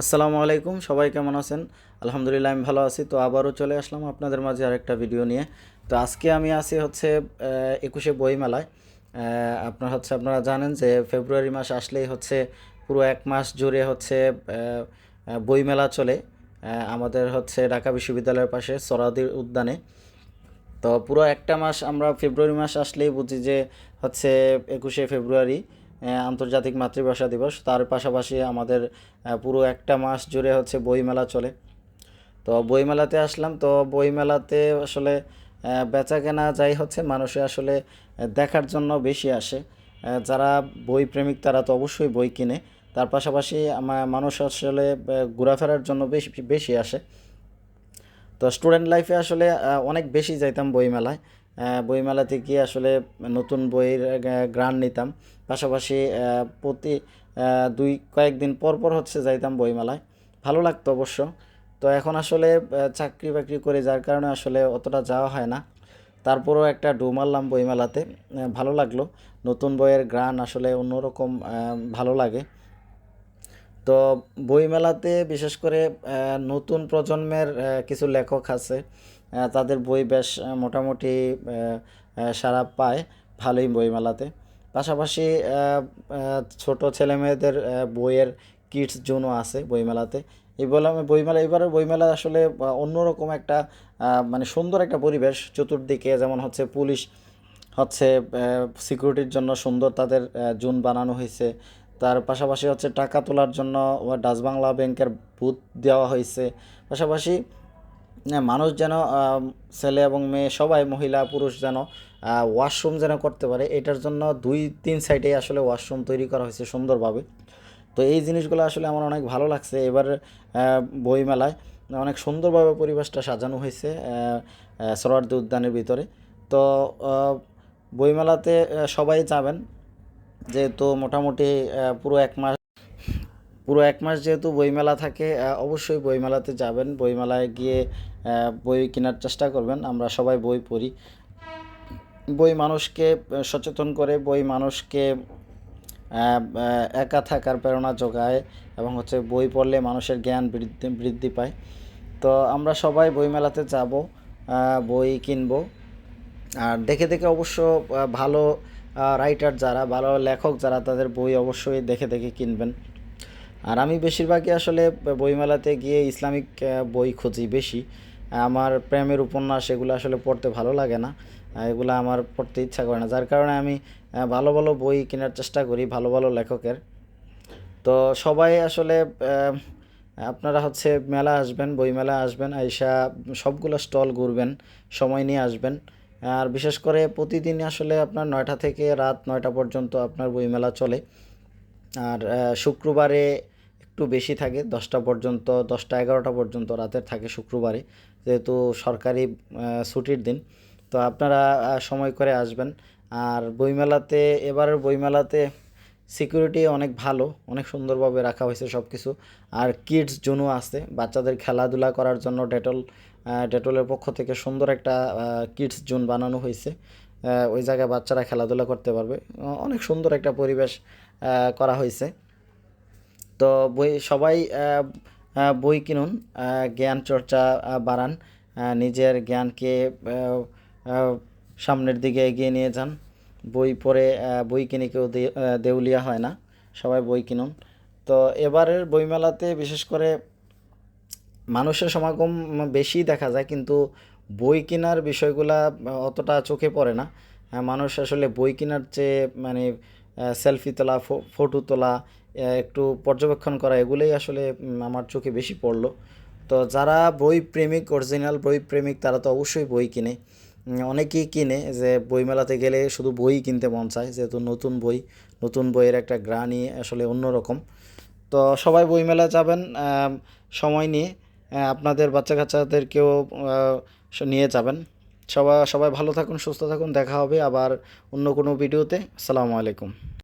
আসসালামু আলাইকুম, সবাই কেমন আছেন? আলহামদুলিল্লাহ, আমি ভালো আছি। তো আবারও চলে আসলাম আপনাদের মাঝে আরেকটা ভিডিও নিয়ে। তো আজকে আমি আছি হচ্ছে একুশে বইমেলায়। আপনার হচ্ছে, আপনারা জানেন যে ফেব্রুয়ারি মাস আসলেই হচ্ছে পুরো এক মাস জুড়ে হচ্ছে বইমেলা চলে। আমাদের হচ্ছে ঢাকা বিশ্ববিদ্যালয়ের পাশে সরাদি উদ্যানে। তো পুরো একটা মাস আমরা ফেব্রুয়ারি মাস আসলেই বুঝি যে হচ্ছে একুশে ফেব্রুয়ারি। আন্তর্জাতিক মাতৃভাষা দিবস। তার পাশাপাশি আমাদের পুরো একটা মাস জুড়ে হচ্ছে বইমেলা চলে। তো বইমেলাতে আসলাম। তো বইমেলাতে আসলে বেচা কেনা যাই হচ্ছে, মানুষে আসলে দেখার জন্য বেশি আসে। যারা বই প্রেমিক তারা তো অবশ্যই বই কিনে। তার পাশাপাশি মানুষ আসলে ঘোরাফেরার জন্য বেশি বেশি আসে। তো স্টুডেন্ট লাইফে আসলে অনেক বেশি যাইতাম বইমেলায়। বইমেলাতে গিয়ে আসলে নতুন বইয়ের গ্রান নিতাম। পাশাপাশি প্রতি দুই, কয়েকদিন পর পর হচ্ছে যাইতাম বইমেলায়। ভালো লাগতো অবশ্য। তো এখন আসলে চাকরি বাকরি করে যার কারণে আসলে অতটা যাওয়া হয় না। তারপরও একটা ডু মারলাম বইমেলাতে। ভালো লাগল। নতুন বইয়ের গ্রান আসলে অন্যরকম ভালো লাগে। তো বইমেলাতে বিশেষ করে নতুন প্রজন্মের কিছু লেখক আছে তাদের বই বেশ মোটামুটি সাড়া পায় ভালোই বইমেলাতে। পাশাপাশি ছোট ছেলেমেয়েদের বইয়ের কিডস জোনও আছে বইমেলাতে। এই বলে আমি বইমেলা, এবারের বইমেলা আসলে অন্যরকম একটা মানে সুন্দর একটা পরিবেশ। চতুর্দিকে যেমন হচ্ছে পুলিশ হচ্ছে সিকিউরিটির জন্য সুন্দর তাদের জোন বানানো হয়েছে। তার পাশাপাশি হচ্ছে টাকা তোলার জন্য ডাচ বাংলা ব্যাংকের বুথ দেওয়া হয়েছে। পাশাপাশি মানুষ যেন ছেলে এবং মেয়ে সবাই মহিলা, পুরুষ যেন ওয়াশরুম যেন করতে পারে, এটার জন্য দুই, তিন সাইডে আসলে ওয়াশরুম তৈরি করা হয়েছে সুন্দরভাবে। তো এই জিনিসগুলো আসলে আমার অনেক ভালো লাগছে। এবার বইমেলায় অনেক সুন্দরভাবে পরিবেশটা সাজানো হয়েছে সরোয়ার্দী উদ্যানের ভিতরে। তো বইমেলাতে সবাই যাবেন। যেহেতু মোটামুটি পুরো এক মাস, পুরো এক মাস যেহেতু বইমেলা থাকে অবশ্যই বইমেলাতে যাবেন। বইমেলায় গিয়ে বই কেনার চেষ্টা করবেন। আমরা সবাই বই পড়ি। বই মানুষকে সচেতন করে, বই মানুষকে একা থাকার প্রেরণা যোগায় এবং হচ্ছে বই পড়লে মানুষের জ্ঞান বৃদ্ধি বৃদ্ধি পায়। তো আমরা সবাই বইমেলাতে যাব বই কিনবো। আর দেখে দেখে অবশ্য ভালো রাইটার যারা, ভালো লেখক যারা, তাদের বই অবশ্যই দেখে দেখে কিনবেন। আর আমি বেশিরভাগই আসলে বইমেলাতে গিয়ে ইসলামিক বই খুঁজি বেশি। আমার প্রেমের উপন্যাস এগুলো আসলে পড়তে ভালো লাগে না। এগুলো আমার পড়তে ইচ্ছা করে না। যার কারণে আমি ভালো ভালো বই কেনার চেষ্টা করি, ভালো ভালো লেখকের। তো সবাই আসলে আপনারা হচ্ছে মেলা আসবেন, বইমেলা আসবেন, আইসা সবগুলো স্টল ঘুরবেন, সময় নিয়ে আসবেন। আর বিশেষ করে প্রতিদিন আসলে আপনার নয়টা থেকে রাত নয়টা পর্যন্ত আপনার বইমেলা চলে। আর শুক্রবারে একটু বেশি থাকে, দশটা পর্যন্ত, দশটা এগারোটা পর্যন্ত রাতের থাকে শুক্রবারে, যেহেতু সরকারি ছুটির দিন। তো আপনারা সময় করে আসবেন। আর বইমেলাতে, এবারের বইমেলাতে সিকিউরিটি অনেক ভালো, অনেক সুন্দরভাবে রাখা হয়েছে সব কিছু আর কিডস জোনও আছে, বাচ্চাদের খেলাধুলা করার জন্য ডেটল ডেটলের পক্ষ থেকে সুন্দর একটা কিডস জোন বানানো হয়েছে। ওই জায়গায় বাচ্চারা খেলাধুলা করতে পারবে। অনেক সুন্দর একটা পরিবেশ করা হয়েছে। তো বই, সবাই বই কিনুন জ্ঞান চর্চা বাড়ান নিজের জ্ঞানকে সামনের দিকে এগিয়ে নিয়ে যান। বই পড়ে বই কিনে কেউ দেউলিয়া হয় না, সবাই বই কিনুন। তো এবারের বইমেলাতে বিশেষ করে মানুষের সমাগম বেশি দেখা যায়, কিন্তু বই কেনার বিষয়গুলা অতটা চোখে পড়ে না। মানুষ আসলে বই কেনার চেয়ে মানে সেলফি তোলা ফটো তোলা একটু পর্যবেক্ষণ করা, এগুলোই আসলে আমার চোখে বেশি পড়ল। তো যারা বই প্রেমিক অরিজিনাল বই প্রেমিক, তারা তো অবশ্যই বই কিনে। অনেকেই কিনে যে বইমেলাতে গেলে শুধু বই কিনতে মন চায়, যেহেতু নতুন বই, নতুন বইয়ের একটা গ্রাণী আসলে অন্যরকম। তো সবাই বইমেলা যাবেন সময় নিয়ে আপনাদের বাচ্চা কাচ্চাদেরকেও নিয়ে যাবেন। সবাই সবাই ভালো থাকুন, সুস্থ থাকুন, দেখা হবে আবার অন্য কোনো ভিডিওতে। আসসালামু আলাইকুম।